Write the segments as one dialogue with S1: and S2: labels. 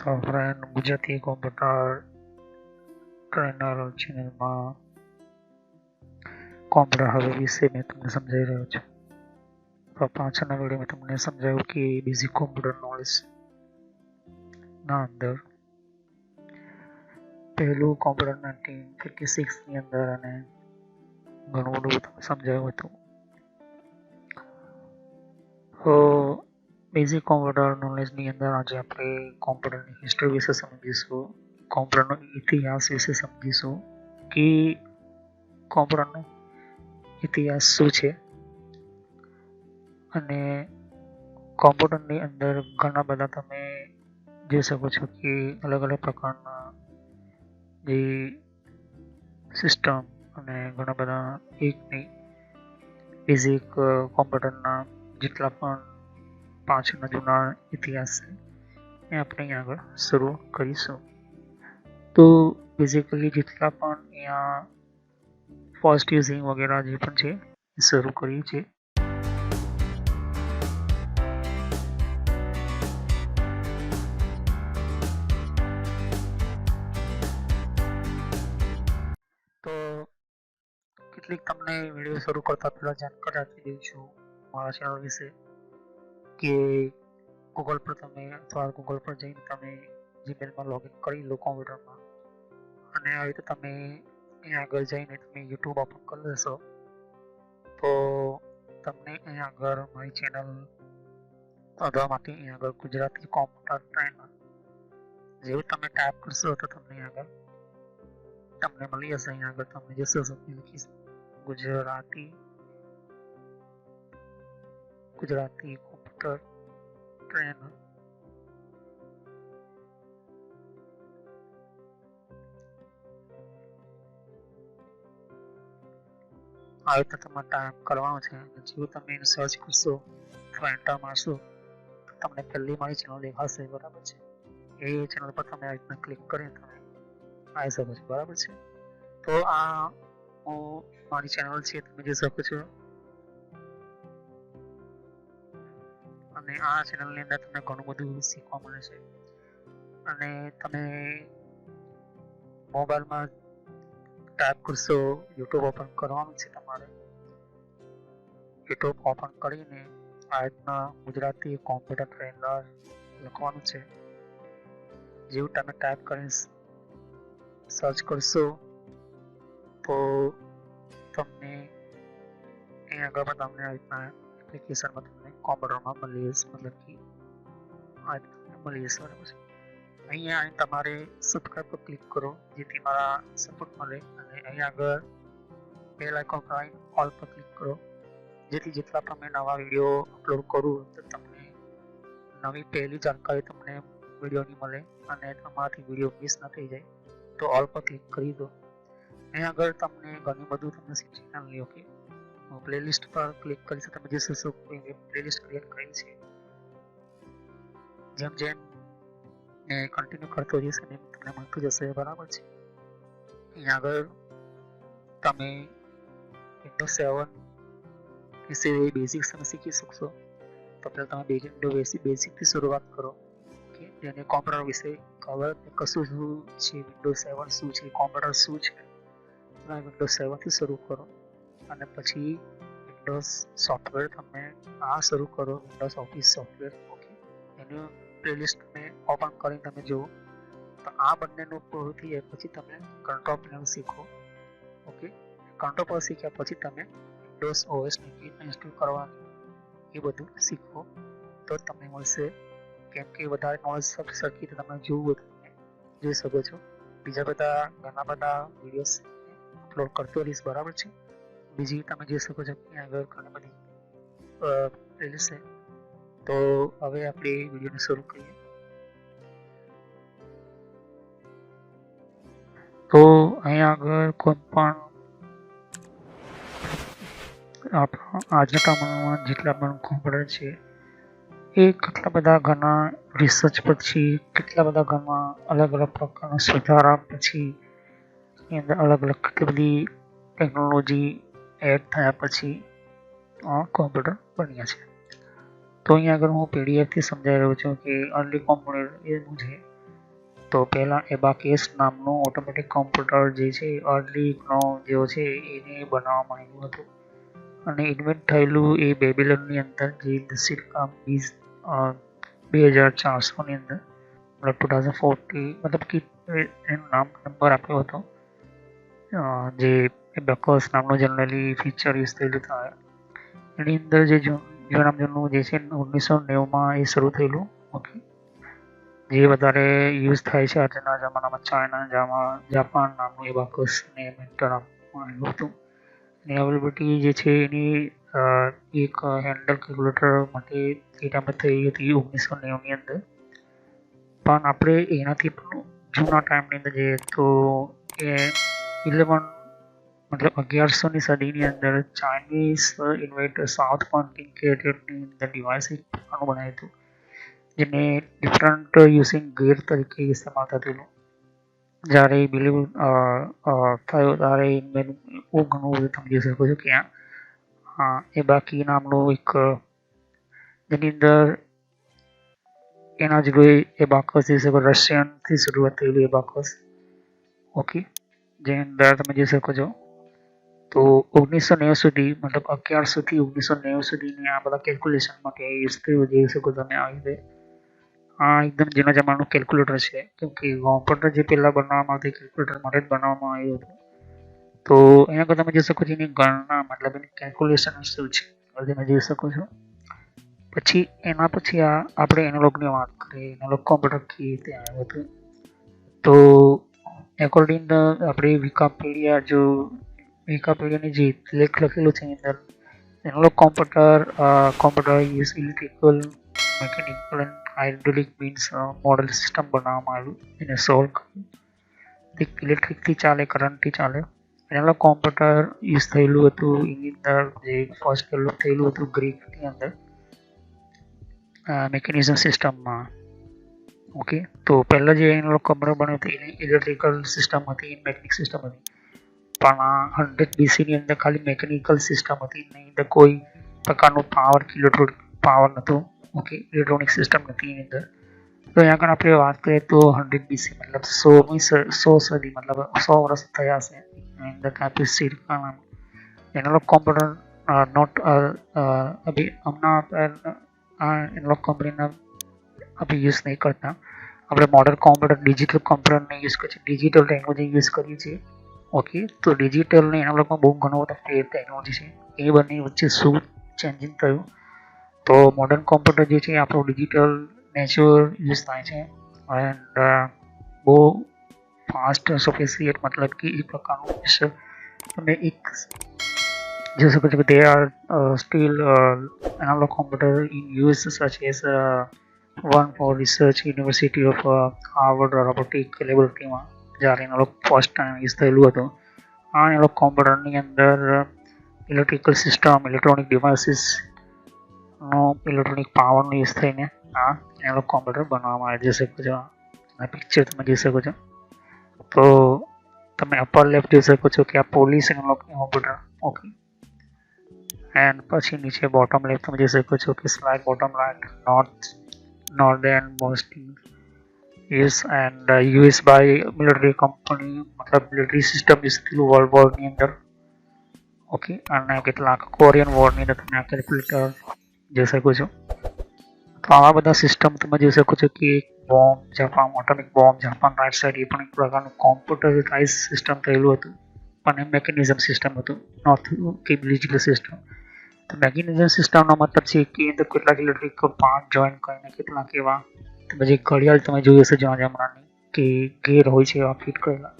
S1: તો friend Gujarati computer trainer ચેનલમાં computer હવે વિશે મેં તમને સમજાવી રહ્યો છું. તો પાછળના વિડીયોમાં તમને સમજાવ્યું કે બેઝિક કોમ્પ્યુટર નોલેજ ના અંદર પહેલું કોમ્પ્યુટર નાઇન્ટીન ફિફ્ટી સિક્સની અંદર અને ઘણું બધું સમજાયું હતું. તો બેઝિક કોમ્પ્યુટર નોલેજની અંદર આજે આપણે કોમ્પ્યુટરની હિસ્ટ્રી વિશે સમજીશું. કોમ્પ્યુટરનો ઇતિહાસ વિશે સમજીશું કે કોમ્પ્યુટરનો ઇતિહાસ શું છે? અને કોમ્પ્યુટરની અંદર ઘણા બધા તમે જોઈ શકો છો કે અલગ અલગ પ્રકારના જે સિસ્ટમ અને ઘણા બધા એકની બેઝિક કોમ્પ્યુટરના જેટલા પણ પાછળના જૂના ઇતિહાસ છે એ આપણે અહીંયા આગળ શરૂ કરીશું. તો બેઝિકલી જેટલા પણ અહીંયા ફર્સ્ટ યુઝિંગ વગેરે જે પણ છે, એ શરૂ કરીએ છીએ. કેટલીક તમને વીડિયો શરૂ કરતા પહેલાં જાણકારી આપી દઉં છું મારા ચેનલ વિશે. કે ગૂગલ પર તમે અથવા ગૂગલ પર જઈને તમે જીમેલમાં લોગિન કરી લો કોમ્પ્યુટરમાં અને આવી રીતે તમે અહીંયા આગળ જઈને તમે યુટ્યુબ ઓપન કરી લેશો. તો તમને અહીંયા આગળ મારી ચેનલ શોધવા માટે અહીંયા આગળ ગુજરાતી કોમ્પ્યુટર ટ્રેનર જેવું તમે ટાઈપ કરશો તો તમને આગળ તમને મળી જશે. અહીંયા આગળ તમે જે તમે લખીશ ગુજરાતી ગુજરાતી કોમ્પ્યુટર ટ્રેનર આવી રીતે તમારે ટાઈપ કરવાનો છે જો તમે એને સર્ચ કરશો એન્ટર મારશો તો તમને પહેલી મારી ચેનલ દેખાશે બરાબર છે એ ચેનલ પર તમે આ રીતના ક્લિક કરીને તમે આવી શકો છો બરાબર છે તો આ હું મારી ચેનલ છે તમે જોઈ શકો છો અને આ ચેનલની અંદર તમને ઘણું બધું શીખવા મળે છે. અને તમે મોબાઈલમાં ટાઈપ કરશો, યુટ્યુબ ઓપન કરવાનું છે તમારે. યુટ્યુબ ઓપન કરીને આ રીતના ગુજરાતી કોમ્પ્યુટર ટ્રેનર લખવાનું છે. જેવું તમે ટાઈપ કરી સર્ચ કરશો, તો તમને એ આગળ પણ તમને આ રીતના એપ્લિકેશનમાં તમને કોમ્પ્યુટરમાં મળી જશે મતલબ કે આ મળી જશે બરાબર છે અહીંયા અહીં તમારે સબસ્ક્રાઈબ પર ક્લિક કરો, જેથી મારા સપોર્ટ મળે અને અહીંયા આગળ બેલ આઇકોન પર આવીને ઓલ પર ક્લિક કરો. જેથી જેટલા પણ મેં નવા વીડિયો અપલોડ કરું તો તમને નવી પહેલી જાણકારી તમને વિડીયોની મળે અને તમારાથી વીડિયો મિસ ન થઈ જાય તો ઓલ પર ક્લિક કરી દો. અહીંયા આગળ તમને ઘણું બધું તમને શીખી લ્યો કે પ્લેલિસ્ટ પર ક્લિક કરી તમે જે શોશો પ્લેલિસ્ટ ક્રિએટ કરી છે, જેમ જેમ એ કન્ટિન્યુ કરતો જશે એમ તમને મળતું જશે બરાબર છે. અહીંયા આગળ તમે વિન્ડોઝ સેવન વિશે બેઝિક તમે શીખી શકશો. તો પહેલાં તમે વિન્ડો બેસી બેઝિકથી શરૂઆત કરો. કે જેને કોમ્પ્યુટર વિશે ખબર કશું શું છે વિન્ડો સેવન શું છે કોમ્પ્યુટર શું છે તમે વિન્ડોઝ સેવનથી શરૂ કરો. અને પછી વિન્ડોઝ સોફ્ટવેર તમે આ શરૂ કરો વિન્ડોઝ ઓફિસ સોફ્ટવેર ઓકે એનું મેં ઓપન કરીને તમે જુઓ. તો આ બંનેનું પૂરું થઈ પછી તમે કંટ્રોલ પેનલ શીખો ઓકે કંટ્રોલ પર શીખ્યા પછી તમે વિન્ડોઝ ઓએસની કેવી ઇન્સ્ટોલ કરવાની, એ બધું શીખો. તો તમને મળશે, કેમ કે વધારે નોલેજ સરખી તમે જોવું તમે જોઈ શકો છો. બીજા બધા ઘણા બધા વિડીયોઝ અપલોડ કરતો રહીશ, બરાબર છે? બીજી તમે જોઈ શકો છો કે આગળ ઘણી બધી પ્લેલિસ્ટ છે તો હવે આપણે વિડીયોને શરૂ કરીએ. તો અહીંયા આગળ કોઈ પણ આપણા આજના પ્રમાણમાં જેટલા પણ કોમ્પ્યુટર છે, એ કેટલા બધા ઘણા રિસર્ચ પછી, કેટલા બધા ઘણા અલગ અલગ પ્રકારના સુધારા પછી, એની અંદર અલગ અલગ કેટલી બધી ટેકનોલોજી એડ થયા પછી કોમ્પ્યુટર બન્યા છે. તો અહીંયા આગળ હું પીડીએફથી સમજાવી રહ્યો છું કે અર્લી કોમ્પ્યુટર એનું છે. તો પહેલાં એબાકેસ નામનું ઓટોમેટિક કોમ્પ્યુટર જે છે અર્લીનો જેવો છે, એને બનાવવામાં આવ્યું હતું. અને ઇન્વેન્ટ થયેલું એ બેબીલનની અંદર જે સિરકા વીસ બે હજાર ચારસોની અંદર, મતલબ ટુ થાઉઝન્ડ ફોર્ટી મતલબ કે એનું નામ નંબર આપ્યો હતો જે બેકર્સ નામનું જનરલી ફીચર યુઝ થયેલું થાય. એની અંદર જે જૂના જૂનું જે છે ઓગણીસો નેવુંમાં એ શરૂ થયેલું. ઓકે જે વધારે યુઝ થાય છે આજના જમાનામાં ચાઇના જામાં જાપાન નામનું એ બાકસને મેન્ટર આપવામાં આવ્યું હતું. એની અવેલેબિલિટી જે છે એની એક હેન્ડલ કેલ્ક્યુલેટર માટે એ ટાઈમે થઈ હતી ઓગણીસો નેવુંની અંદર. પણ આપણે એનાથી પણ જૂના ટાઈમની અંદર જઈએ તો એ ઇલેવન મતલબ અગિયારસોની સદીની અંદર ચાઇનીઝ ઇન્વેટર સાઉથ કોન્ટિકેટની અંદર ડિવાઇસ પોતાનું બનાવ્યું હતું. જેને ડિફરન્ટ યુઝિંગ ગેર તરીકે ઇસ્તેમાલ થયેલું જ્યારે બિલીવ થયો ત્યારે બહુ ઘણું બધું તમે જોઈ શકો છો કે આ એ બાકી નામનું એક, જેની અંદર એના જ એ બાકસ જોઈ શકો રશિયનથી શરૂઆત થયેલું એ બાકસ. ઓકે જેની અંદર તમે જોઈ શકો છો. તો ઓગણીસો નેવું સુધી, મતલબ અગિયારસોથી ઓગણીસો નેવું સુધીની આ બધા કેલ્ક્યુલેશનમાં યુઝ થયું જોઈ શકો તમે આવી રીતે. આ એકદમ જૂના જમાનું કેલ્ક્યુલેટર છે, કેમ કે કોમ્પ્યુટર જે પહેલાં બનાવવામાં આવતી કેલ્ક્યુલેટર માટે જ બનાવવામાં આવ્યું હતું. તો એના કરતાં તમે જોઈ શકો છો એની ગણના, મતલબ એની કેલ્ક્યુલેશન શું છે તમે જોઈ શકો છો. પછી એના પછી આ આપણે એનાલોગની વાત કરીએ એનાલોગ કોમ્પ્યુટર કેવી રીતે આવ્યું હતું તો એકોર્ડિંગ આપણે વિકાપીડિયા જો વિકીપીડિયાની જે લેખ લખેલું છે એની અંદર analogue computer computer use electrical mechanical and hydraulic means model system બનાવવામાં આવ્યું એને સોલ્વ કર્યું. ઇલેક્ટ્રિકથી ચાલે કરંટથી ચાલે. એનાલોગ કોમ્પ્યુટર યુઝ થયેલું હતું એની અંદર, જે ફર્સ્ટ ડેવલપ થયેલું હતું ગ્રીકની અંદર મિકેનિઝમ સિસ્ટમમાં ઓકે તો પહેલાં જે એનાલોગ કોમ્પ્યુટર બન્યું હતું, એની ઇલેક્ટ્રિકલ સિસ્ટમ હતી મેકેનિક સિસ્ટમ હતી. પણ આ હંડ્રેડ બીસીની અંદર ખાલી મેકેનિકલ સિસ્ટમ હતી, એની અંદર કોઈ પ્રકારનું પાવર ઇલેક્ટ્રોનિક પાવર નહોતું. ઓકે ઇલેક્ટ્રોનિક સિસ્ટમ નથી એની અંદર. તો અહીંયા આગળ આપણે વાત કરીએ તો હંડ્રેડ બીસી મતલબ સોમી સો સદી, મતલબ સો વર્ષ થયા છે એની અંદર કાપી સિરકા એનાલોગ કોમ્પ્યુટર નોટ અભી હમણાં એનાલોગ કંપનીના અભી યુઝ નહીં કરતા. આપણે મોડર્ન કોમ્પ્યુટર ડિજિટલ કોમ્પ્યુટરને યુઝ કરીએ છીએ. ડિજિટલ લેંગ્વેજ યુઝ કરીએ છીએ. ઓકે તો ડિજિટલ ને એનાલોગમાં બહુ ઘણો બધો ફેર ટેકનોલોજી છે. એ બંને વચ્ચે શું ચેન્જિંગ થયું? તો મોડર્ન કોમ્પ્યુટર જે છે આપણું ડિજિટલ નેચરલ યુઝ થાય છે. એન્ડ બહુ ફાસ્ટ સોફિસિએટ મતલબ કે એ પ્રકારનું તમે એક જોઈ શકો છો કે they are still analogue computer in use such as one for research university of Harvard robotic લેબોરેટરીમાં જ્યારે એનાલોગ ફર્સ્ટ ટાઈમ યુઝ થયેલું હતું. આ લોકો કોમ્પ્યુટરની અંદર ઇલેક્ટ્રિકલ સિસ્ટમ ઇલેક્ટ્રોનિક ડિવાઇસીસનો ઇલેક્ટ્રોનિક પાવરનો યુઝ થઈને આ એનાલોગ કોમ્પ્યુટર બનાવવામાં આવી જઈ શકો છો. આ પિક્ચર તમે જોઈ શકો છો. તો તમે અપર લેફ્ટ જોઈ શકો છો કે આ police analogue computer okay and પછી નીચે બોટમ લેફ્ટ તમે જોઈ શકો છો કે slide bottom right north northern મોસ્ટિંગ use and US by military company મતલબ મિલિટરી સિસ્ટમ યુઝ થયેલું વર્લ્ડ વોરની અંદર ઓકે અને કેટલાક કોરિયન વોરની અંદર તમે કેલ્ક્યુલેટર જોઈ શકો છો તો આવા બધા સિસ્ટમ તમે જોઈ શકો છો કે bomb Japan atomic bomb Japan right side એ પણ એક પ્રકારનું કોમ્પ્યુટરાઇઝ સિસ્ટમ થયેલું હતું પણ એ મેકેનિઝમ સિસ્ટમ હતું નોર્થ કે ડિજિટલ સિસ્ટમ તો મેકેનિઝમ સિસ્ટમનો મતલબ છે કે અંદર કેટલાક ઇલેક્ટ્રિક પાર્ટ જોઈન કરીને કેટલાક એવા તમે પછી ઘડિયાળ તમે જોઈ હશે જ્યાં જમણાની કે ગેર હોય છે એવા ફિટ કરેલા.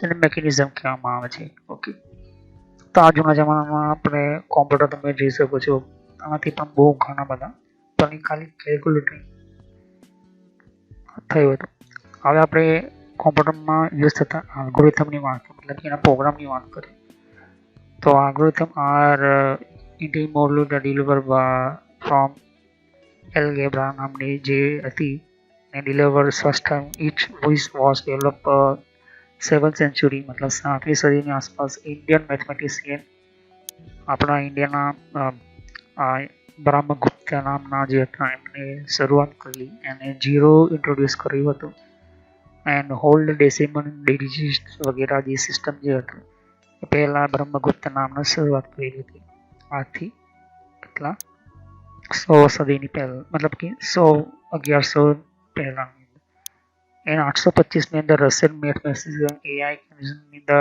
S1: તેને મેકેનિઝમ કહેવામાં આવે છે. ઓકે તો આ જૂના જમાનામાં આપણે કોમ્પ્યુટર તમે જોઈ શકો છો. આમાંથી પણ બહુ ઘણા બધા. પણ ખાલી કેલ્ક્યુલેટરી થયું હતું. હવે આપણે કોમ્પ્યુટરમાં યુઝ થતા આલ્ગોરિથમની વાત મતલબ કે એના પ્રોગ્રામની વાત કરીએ. તો algorithm are ઇન્ટી model deliver from algebra નામની જે હતી, ને deliver first time each voice was develop seven century મતલબ સાતમી સદીની આસપાસ ઇન્ડિયન મેથમેટિશિયન આપણા ઇન્ડિયાના બ્રહ્મગુપ્ત નામના જે હતા, એમને શરૂઆત કરી એને જીરો ઇન્ટ્રોડ્યુસ કર્યું હતું. એન્ડ હોલ્ડ ડેસિમન ડિજીટ વગેરે જે સિસ્ટમ જે હતું પહેલાં બ્રહ્મગુપ્ત નામનો શરૂઆત કરી હતી. આથી કેટલા? સો સદીની પહેલાં, મતલબ કે સો અગિયારસો પહેલાંની એને આઠસો પચીસની અંદર રશિયન મેથમેટિશિયન એઆઈ ની અંદર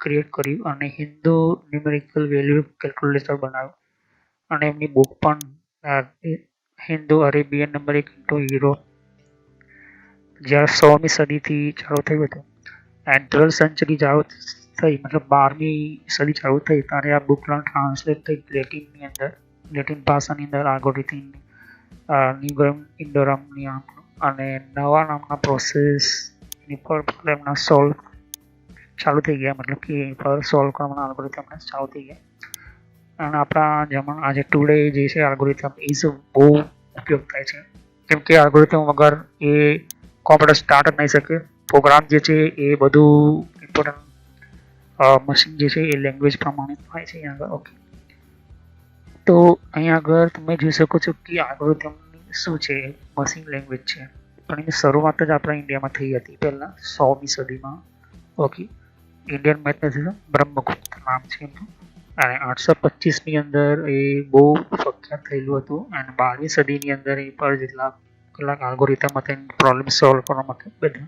S1: ક્રિએટ કર્યું અને હિન્દુ ન્યુમેરિકલ વેલ્યુ કેલ્ક્યુલેટર બનાવ્યું. અને એમની બુક પણ હિન્દુ, અરેબિયન નંબર એક ટુ યુરોપ જ્યારે સોમી સદીથી ચાલુ થયું હતું. એન્ડ ટ્વેલ્થ સેન્ચુરી ચાલુ થઈ, મતલબ બારમી સદી ચાલુ થઈ, ત્યારે આ બુકના ટ્રાન્સલેટ થઈ લેટિનની અંદર. લેટિન ભાષાની અંદર આલ્ગોરિથમની નિગમ ઇન્ડોરમની અને નવા નામના પ્રોસેસની પર એમના સોલ્વ ચાલુ થઈ ગયા. મતલબ કે પર સોલ્વ કરવાના આલ્ગોરિથમ ચાલુ થઈ ગયા. અને આપણા જમાના આજે ટુડે જે છે આલ્ગોરિથમ એ બહુ ઉપયોગ થાય છે. કેમ કે આલ્ગોરિથમ વગર એ કોમ્પ્યુટર સ્ટાર્ટ જ નહીં શકે. પ્રોગ્રામ જે છે એ બધું ઇમ્પોર્ટન્ટ મશીન જે છે એ લેંગ્વેજ પ્રમાણે થાય છે. આગળ ઓકે તો અહીંયા આગળ તમે જોઈ શકો છો કે આલ્ગોરિથમ શું છે મશીન લેંગ્વેજ છે. પણ એની શરૂઆત જ આપણા ઇન્ડિયામાં થઈ હતી પહેલાં, સોમી સદીમાં. ઓકે ઇન્ડિયન મેથમેટિશિયન બ્રહ્મગુપ્ત નામ છે એમનું. અને આઠસો પચીસની અંદર એ બહુ પ્રખ્યાત થયેલું હતું. અને બારમી સદીની અંદર એ પર જેટલા કેટલાક આલ્ગોરિધમ હતા પ્રોબ્લેમ સોલ્વ કરવા માટે બધા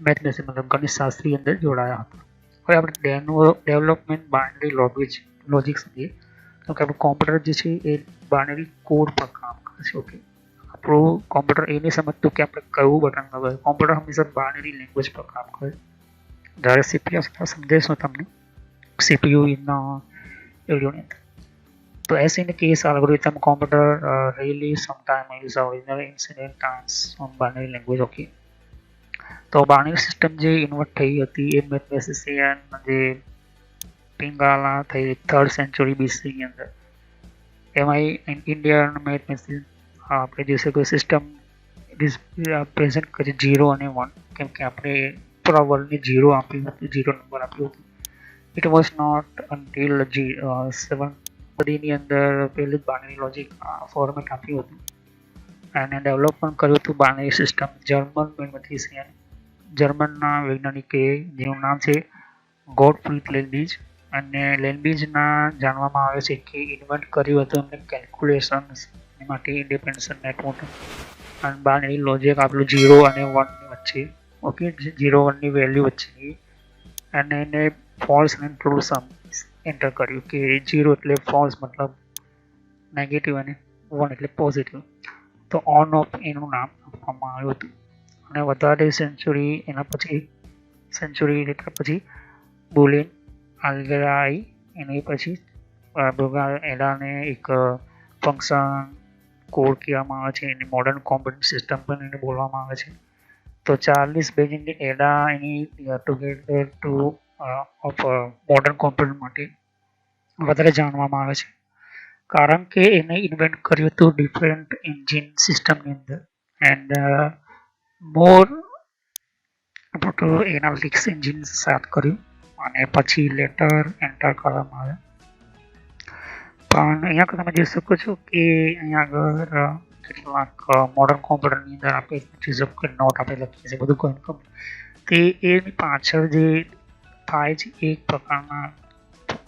S1: મેથમેટિક્સ મતલબ ગણિત શાસ્ત્રી અંદર જોડાયા હતા. હવે આપણે ડેવલપમેન્ટ બાઇનરી લોજિક લોજિક્સ સમજીએ. તો કે આપણું કોમ્પ્યુટર જે છે એ બાઇનરી કોડ પર કામ કરે ઓકે આપણું કોમ્પ્યુટર એ નહીં સમજતું કે આપણે કયું બટન દબાવે કોમ્પ્યુટર હંમેશા બાઇનરી લેંગ્વેજ પર કામ કરે. જ્યારે સીપીયુ સમજાવીશું તમને. સીપીયુ ઇન વિડીયોની અંદર. તો as in the case algorithm computer uh, really sometime use original incident times on binary language okay? તો બાઇનરી સિસ્ટમ જે ઇન્વર્ટ થઈ હતી એ મેથમેટિશિયન જે પિંગાલા થઈ થર્ડ સેન્ચુરી બીસીની અંદર. એમાં ઇન્ડિયન મેથમેટિશિયન આપણે જોઈ શકીએ સિસ્ટમ પ્રેઝન્ટ કરી જીરો અને વન કેમ કે આપણે પૂરા વર્લ્ડને ઝીરો આપ્યું હતું ઝીરો નંબર આપ્યું હતું. It was not until G seven સદીની અંદર પહેલી જ લોજિક ફોર્મેટ આપ્યું હતું. અને ડેવલપ પણ કર્યું હતું બાઇનરી સિસ્ટમ જર્મન મેથમેટિશિયન જર્મનના વૈજ્ઞાનિકે જેનું નામ છે ગોડફ્રીડ લેન્બીજ અને લેન્બીજના જાણવામાં આવે છે કે ઇન્વેન્ટ કર્યું હતું એમને કેલ્ક્યુલેશન માટે ઇન્ડિપેન્ડન્સ નેટવર્ક અને બાઇનરી લોજિક આપેલું ઝીરો અને વનની વચ્ચે. ઓકે ઝીરો વનની વેલ્યુ વચ્ચેની અને એને ફોલ્સ અને ટ્રુ સમ એન્ટર કર્યું. કે ઝીરો એટલે ફોલ્સ મતલબ નેગેટિવ અને વન એટલે પોઝિટિવ તો ઓન ઓફ એનું નામ આપવામાં આવ્યું હતું. અને વધારે સેન્ચુરી એના પછી સેન્ચુરી એટલે પછી બોલિન આલ્ગરાઈ એની પછી એડાને એક ફંક્શન કોડ કહેવામાં આવે છે, એની મોડર્ન કોમ્પ્યુટર સિસ્ટમ પણ એને બોલવામાં આવે છે. તો Charles Babbage Ada any together to of modern computer માટે વધારે જાણવામાં આવે છે. કારણ કે એને ઇન્વેન્ટ કર્યું હતું ડિફરન્ટ એન્જિન સિસ્ટમની અંદર. એન્ડ મોર એનાલિટિક્સ એન્જિન સાથ કર્યું. અને પછી લેટર એન્ટર કરવામાં આવે. પણ અહીંયા તમે જોઈ શકો છો કે અહીંયા આગળ કેટલાક મોડર્ન કોમ્પ્યુટરની અંદર આપણે ચીજો કે નોટ આપણે લખીએ છીએ બધું કોઈ તે એની પાછળ જે થાય છે એક પ્રકારના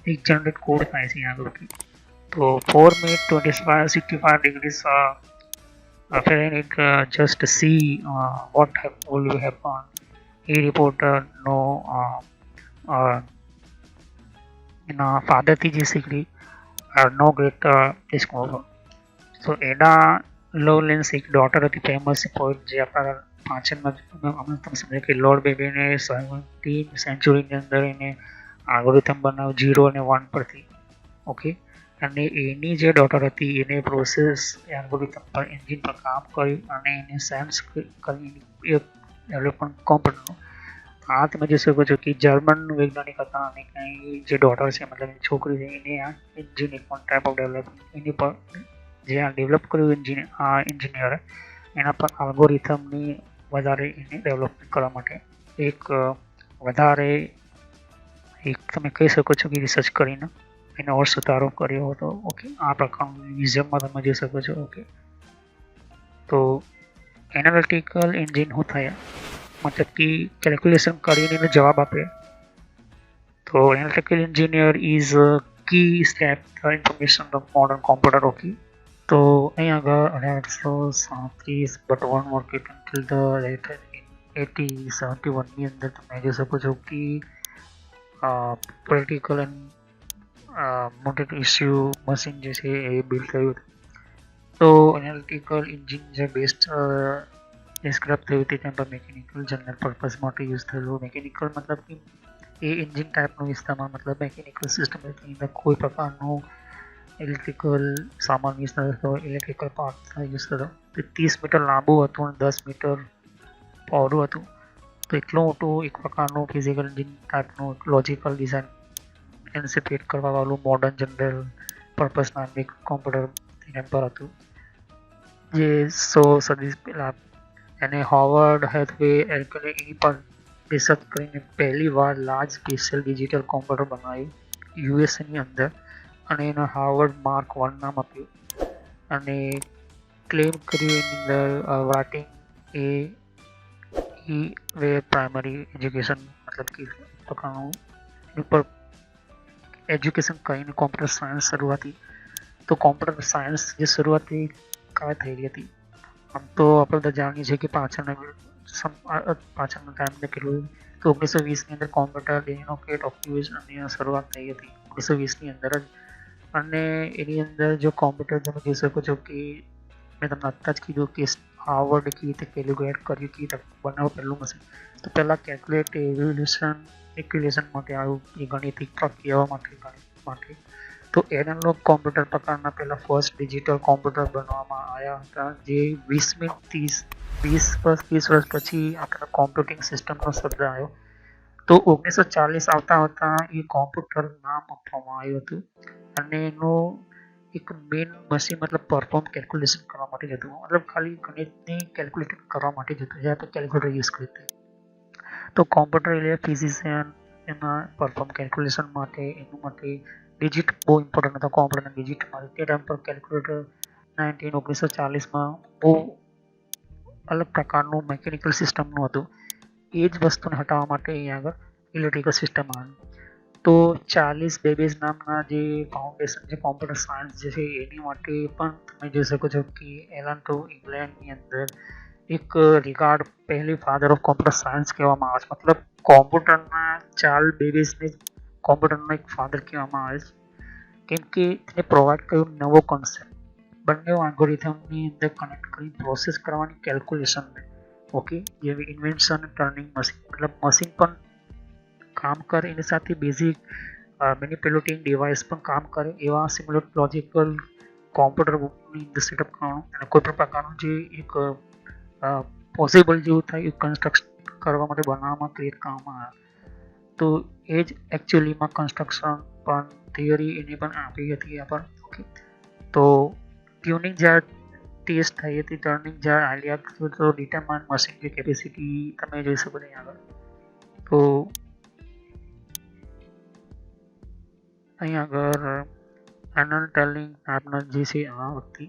S1: એક જનરેટ કોડ થાય છે અહીંયા આગળ તો four minute twenty five sixty five degrees Fahrenheit uh, just see uh, what will happen. He reported no uh, એના ફાધરથી જે શીખડી નો ગ્રેટ ડિસ્કવર સો એના લોલેન્સ એક ડોટર હતી ફેમસ પોઈન્ટ જે આપણા પાછળમાં અમે તમે સમજાય કે લોર્ડ બેબીને સેવન્ટીન સેન્ચુરીની અંદર એને આગોરિથમ બનાવ જીરો અને વન પરથી ઓકે અને એની જે ડોટર હતી એને પ્રોસેસ એલ્ગોરિથમ પર એન્જિન પર કામ કર્યું અને એને સેન્સ કરી ડેવલપમેન્ટ કોમ્પ્યુટરનું આ તમે જોઈ શકો છો કે જર્મન વૈજ્ઞાનિક હતા અને કંઈ જે ડોટર છે, મતલબ છોકરી છે, એને આ એન્જિન પણ ટાઈપ ઓફ ડેવલપમેન્ટ એની પર જે આ ડેવલપ કર્યું એન્જિન આ એન્જિનિયરે એના પર આલ્ગોરિથમની વધારે એને ડેવલપમેન્ટ કરવા માટે એક વધારે એક તમે કહી શકો છો કે રિસર્ચ કરીને એનો ઓર સુધારો કર્યો હતો. ઓકે આ પ્રકારનું મ્યુઝિયમમાં તમે જોઈ શકો છો. ઓકે તો એનાલિટિકલ એન્જિન શું થયા. મતલબ કે કેલ્ક્યુલેશન કરીને એનો જવાબ આપે. તો analytical engineer is key step the information of modern computer okay તો અહીં આગળ અઢારસો સાંત્રીસ but one market until the letter eighty seventy વનની અંદર તમે જોઈ શકો છો કે પોલિટિકલ એન્ડ મોટેટ ઇસ્યુ મશીન જે છે એ બિલ્ડ થયું તો એનાલિટિકલ ઇન્જિન જે બેસ્ટ ડિસ્ક્રાઇબ થયું હતી તેમ પર મેકેનિકલ જનરલ પર્પઝ માટે યુઝ થયેલું મેકેનિકલ મતલબ કે એ એન્જિન ટાઈપનું વિસ્તારમાં મતલબ મેકેનિકલ સિસ્ટમ હતી અંદર કોઈ પ્રકારનું ઇલેક્ટ્રિકલ સામાન યુઝ થતો ઇલેક્ટ્રિકલ પાર્ટ યુઝ થતો. તે ત્રીસ મીટર લાંબુ હતું અને દસ મીટર પહોળું હતું. તો એટલું મોટું એક પ્રકારનું ફિઝિકલ એન્જિન ટાઈપનું લોજિકલ ડિઝાઇન એન્સિપેટ કરવાવાળું મોડર્ન જનરલ પર્પઝ નામની કોમ્પ્યુટર પર હતું. જે સો સદી પહેલાં એને હોવર્ડ હેથવે એ પણ રિસર્ચ કરીને પહેલી વાર લાર્જ સ્પેશિયલ ડિજિટલ કોમ્પ્યુટર બનાવ્યું યુએસએની અંદર અને એને હાર્વર્ડ માર્ક વન નામ આપ્યું. અને ક્લેમ કર્યું એની અંદર રાઇટિંગ એ ઈ વે પ્રાઇમરી એજ્યુકેશન મતલબ કે પ્રકારનું ઉપર એજ્યુકેશન કરીને કોમ્પ્યુટર સાયન્સ શરૂઆતી તો કોમ્પ્યુટર સાયન્સ જે શરૂઆતી કાળ થયેલી હતી? આમ તો આપણે બધા જાણીએ છીએ કે પાછળના પાછળના ટાઈમને કેટલું કે ઓગણીસો વીસની અંદર કોમ્પ્યુટર ડેનોકેટ અને શરૂઆત થઈ હતી ઓગણીસો વીસની અંદર જ. અને એની અંદર જો કોમ્પ્યુટર તમે જોઈ શકો છો કે મેં તમને અત્યારે જ કીધું કે હાર્વર્ડ કેવી રીતે કેલ્ક્યુલેટ કર્યું કેવી રીતે બનાવો પહેલું મશીન તો પહેલાં કેલ્ક્યુલેટ એવ્યુલેશન ઇક્યુલેશન માટે આવ્યું એ ગણિત પ્રક્રિયાઓ માટે માટે તો એનાલોગ કોમ્પ્યુટર પ્રકારના પહેલાં ફર્સ્ટ ડિજિટલ કોમ્પ્યુટર બનવામાં આવ્યા હતા, જે વીસમી ત્રીસ, વીસ વર્ષ ત્રીસ વર્ષ પછી આપણા કોમ્પ્યુટિંગ સિસ્ટમનો શબ્દ આવ્યો. તો ઓગણીસો ચાલીસ આવતા આવતા એ કોમ્પ્યુટર નામ આપવામાં આવ્યું હતું અને એનું એક મેઇન મશીન મતલબ પરફોર્મ કેલ્ક્યુલેશન કરવા માટે જતું મતલબ ખાલી ગણિતની કેલ્ક્યુલેશન કરવા માટે જતું જ્યારે તો કેલ્ક્યુલેટર યુઝ કરી તો કોમ્પ્યુટર એટલે ફિઝિશિયન એમાં પરફોર્મ કેલ્ક્યુલેશન માટે, એનું માટે ડિજિટ બહુ ઇમ્પોર્ટન્ટ હતા કોમ્પ્યુટર ડિજિટ માટે તે ટાઈમ પર કેલ્ક્યુલેટર નાઇન્ટીન ઓગણીસો ચાલીસમાં બહુ અલગ પ્રકારનું મેકેનિકલ સિસ્ટમનું હતું. એ જ વસ્તુને હટાવવા માટે અહીંયા આગળ ઇલેક્ટ્રિકલ સિસ્ટમ આવી તો ચાલીસ બેબીઝ નામના જે ફાઉન્ડેશન જે કોમ્પ્યુટર સાયન્સ જે છે, એની માટે પણ તમે જોઈ શકો છો કે એલન ટુ ઇંગ્લેન્ડની અંદર એક રિગાર્ડ પહેલી ફાધર ઓફ કોમ્પ્યુટર સાયન્સ કહેવામાં આવે છે. મતલબ કોમ્પ્યુટરના ચાર્લ બેબીઝને કોમ્પ્યુટરનો એક ફાધર કહેવામાં આવે છે. કેમ કે તેને પ્રોવાઈડ કર્યો નવો કોન્સેપ્ટ બંને આલ્ગોરિથમની અંદર કનેક્ટ કરી પ્રોસેસ કરવાની કેલ્ક્યુલેશનને ઓકે જેવી ઇન્વેન્શન ટર્નિંગ મશીન મતલબ મશીન પણ કામ કરે, એની સાથે બેઝિક મેનિપ્યુલેટિંગ ડિવાઇસ પણ કામ કરે. એવા સિમ્યુલેટ લોજિકલ કોમ્પ્યુટરની અંદર સેટઅપ કરવાનું અને કોઈ પણ પ્રકારનું જે એક પોસિબલ જેવું થાય એ કન્સ્ટ્રક્શન કરવા માટે બનાવવામાં ક્રિએટ કરવામાં આવે. તો એ જ એકચ્યુઅલીમાં કન્સ્ટ્રક્શન પણ થિયરી એની પણ આપી હતી આપણને ઓકે તો ટ્યુનિંગ જ્યારે ટેસ્ટ થઈ હતી. ટર્નિંગ જ્યારે આલિયા તો ડિટરમાઇન મશીનની કેપેસિટી તમે જોઈ શકો નહીં આગળ. તો અહીં આગળ આનંદ ટેલિંગ આપના જે છે આ વ્યક્તિ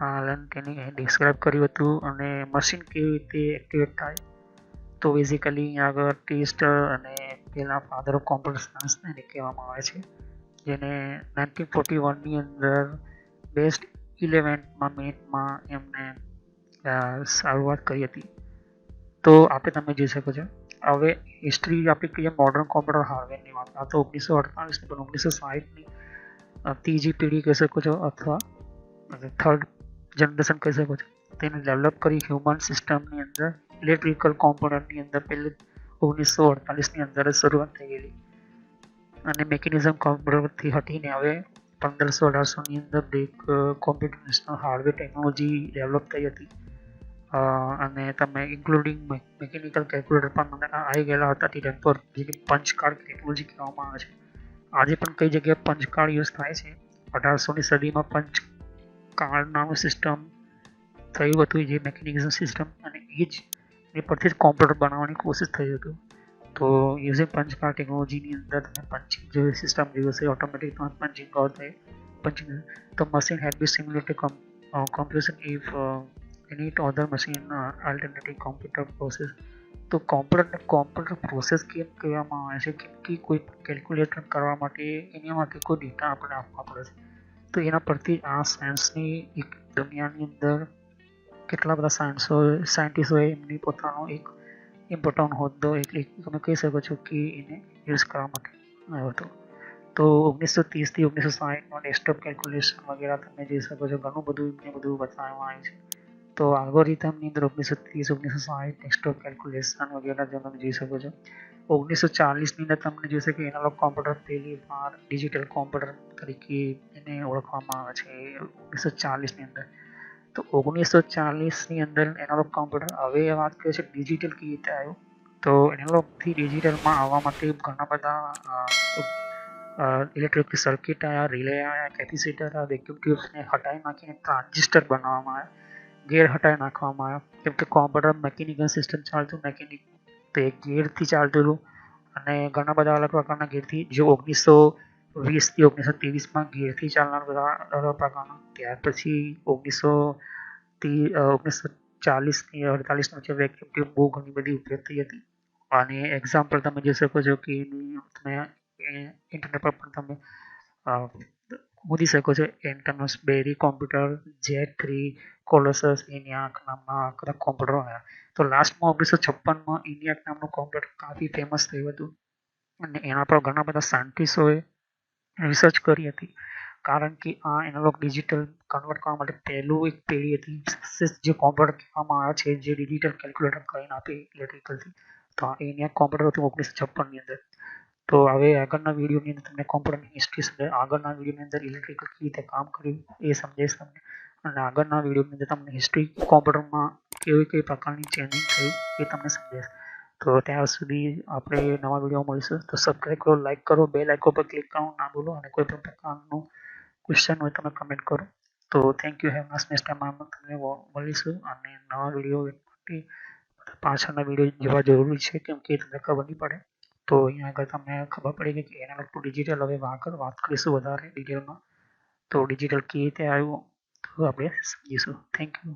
S1: આલન તેને ડિસ્ક્રાઇબ કર્યું હતું અને મશીન કેવી રીતે એક્ટિવેટ થાય. તો બેઝિકલી અહીંયા આગળ ટેસ્ટ અને પેલા ફાધર ઓફ કોમ્પ્યુટર સાયન્સ એને કહેવામાં આવે છે. જેને નાઇન્ટીન ફોર્ટી વનની અંદર બેસ્ટ ઇલેવનમાં મિનિટમાં એમને શરૂઆત કરી હતી. તો આપણે તમે જોઈ શકો છો. હવે હિસ્ટ્રી આપણે કહીએ મોડર્ન કોમ્પ્યુટર હાર્ડવેરની વાત. આ તો ઓગણીસો અડતાલીસની પણ ઓગણીસો સાહીઠની ત્રીજી પેઢી કહી શકો છો અથવા થર્ડ જનરેશન કહી શકો છો. તેને ડેવલપ કરી હ્યુમન સિસ્ટમની અંદર ઇલેક્ટ્રિકલ કોમ્પોનન્ટની અંદર પહેલે ઓગણીસો અડતાલીસની અંદર શરૂઆત થયેલી અને મેકેનિઝમ કોમ્પ્યુટરથી હટીને હવે પંદરસો અઢારસોની અંદર એક computer national hardware technology develop થઈ હતી. અને તમે ઇન્ક્લુડિંગ મિકેનિકલ કેલ્ક્યુલેટર પણ આવી ગયેલા હતા તે ટાઈમ પર જેની પંચ કાર્ડ ટેકનોલોજી કહેવામાં આવે છે. આજે પણ કઈ જગ્યાએ પંચ કાર્ડ યુઝ થાય છે? અઢારસોની સદીમાં પંચ કાર્ડ નામનું સિસ્ટમ થયું હતું, જે મેકેનિઝમ સિસ્ટમ અને એ જ એ પરથી જ કોમ્પ્યુટર બનાવવાની કોશિશ થઈ હતું. તો યુઝિંગ પંચ કાર્ડ ટેકનોલોજીની અંદર તમે પંચિંગ જે સિસ્ટમ જેવું છે ઓટોમેટિક પંચિંગ કવર થાય પંચિંગ તો machine had be simulated computation if any other machine uh, computer process તો કોમ્પ્યુટરને કોમ્પ્યુટર પ્રોસેસ કેમ કહેવામાં આવે છે? કેમ કે કોઈ કેલ્ક્યુલેટર કરવા માટે એના માટે કોઈ ડેટા આપણે આપવા પડે છે. તો એના પરથી આ સાયન્સની એક દુનિયાની અંદર કેટલા બધા સાયન્સો સાયન્ટિસ્ટોએ એમની પોતાનો એક ઇમ્પોર્ટન્ટ હોદ્દો એટલે તમે કહી શકો છો કે એને યુઝ કરવા માટે આવ્યો હતો. તો ઓગણીસો ત્રીસથી ઓગણીસો સાહીઠમાં ડેસ્કટોપ કેલ્ક્યુલેશન વગેરે તમે જોઈ શકો છો, ઘણું બધું એમને બધું બતાવવામાં આવ્યું છે. તો આલ્ગોરિધમની અંદર ઓગણીસો ત્રીસ ઓગણીસો સાઠ ડેસ્કટોપ કેલ્ક્યુલેશન વગેરે જે તમે જોઈ શકો છો. ઓગણીસો ચાલીસની અંદર તમને જોઈશે કે એનાલોગ કોમ્પ્યુટર પહેલી વાર ડિજિટલ કોમ્પ્યુટર તરીકે એને ઓળખવામાં આવે છે. ઓગણીસો ચાલીસની અંદર. તો ઓગણીસો ચાલીસની અંદર એનાલોગ કોમ્પ્યુટર હવે વાત કરીએ છીએ ડિજિટલ કેવી રીતે આવ્યું તો એનાલોગથી ડિજિટલમાં આવવા માટે ઘણા બધા ઇલેક્ટ્રિક સર્કિટ આવ્યા રિલે આવ્યા કેપેસિટર આવ્યા વેક્યુમ ટ્યુબ્સને હટાવી નાખીને ટ્રાન્ઝિસ્ટર બનાવવામાં આવ્યા ગેર હટાવી નાખવામાં આવ્યા. કેમ કે કોમ્પ્યુટર મેકેનિકલ સિસ્ટમ ચાલતું મેકેનિક તો એ ગેરથી ચાલતું હતું. અને ઘણા બધા અલગ પ્રકારના ગેરથી જે ઓગણીસો વીસથી ઓગણીસો ત્રેવીસમાં ગીરથી ચાલનાર બધા પાકવાનો ત્યાર પછી ઓગણીસો ઓગણીસો ચાલીસની અડતાલીસની વચ્ચે વેક્યુમ ટ્યુબ બહુ ઘણી બધી ઉપયોગ થઈ હતી. અને એક્ઝામ્પલ તમે જોઈ શકો છો કે તમે ઇન્ટરનેટ પર પણ તમે શોધી શકો છો. Atanasoff Berry computer Z three Colossus ENIAC નામના કદાચ કોમ્પ્યુટરો આવ્યા. તો લાસ્ટમાં ઓગણીસો છપ્પનમાં ઇનિયાક નામનું કોમ્પ્યુટર કાફી ફેમસ થયું હતું. અને એના પર ઘણા બધા સાયન્ટિસ્ટોએ રિસર્ચ કરી હતી. કારણ કે આ એનાલોગ ડિજિટલ કન્વર્ટ કરવા માટે પહેલું એક પેઢી હતી. જે કોમ્પ્યુટર કહેવામાં આવે છે, જે ડિજિટલ કેલ્ક્યુલેટર કરીને આપે ઇલેક્ટ્રિકલથી તો આ એનિયાક કોમ્પ્યુટર હતું ઓગણીસો છપ્પનની અંદર. તો હવે આગળના વિડીયોની અંદર તમને કોમ્પ્યુટરની હિસ્ટ્રી સમજાય. આગળના વિડીયોની અંદર ઇલેક્ટ્રિકલ કેવી રીતે કામ કર્યું એ સમજાવીશ તમને. અને આગળના વિડીયોની અંદર તમને હિસ્ટ્રી કોમ્પ્યુટરમાં કેવી કઈ પ્રકારની ચેન્જિંગ થયું એ તમને સમજાઈશ તો ત્યાં સુધી આપણે નવા વીડિયો મળીશું. તો સબસ્ક્રાઈબ કરો લાઈક કરો, બે લાઇક ઉપર ક્લિક કરવાનું ના ભૂલો અને કોઈ પણ પ્રકારનું ક્વેશ્ચન હોય તમે કમેન્ટ કરો. તો થેન્ક યુ હેવ નાસ નેક્સ્ટ તમને મળીશું અને નવા વીડિયો પાછળના વીડિયો જોવા જરૂરી છે કેમ કે તમને ખબર નહીં પડે. તો અહીંયા આગળ તમને ખબર પડી ગઈ કે એનાલોગ ટુ ડિજિટલ હવે આગળ વાત કરીશું વધારે ડિટેલમાં તો ડિજિટલ કેવી રીતે આવ્યું તો આપણે સમજીશું. Thank you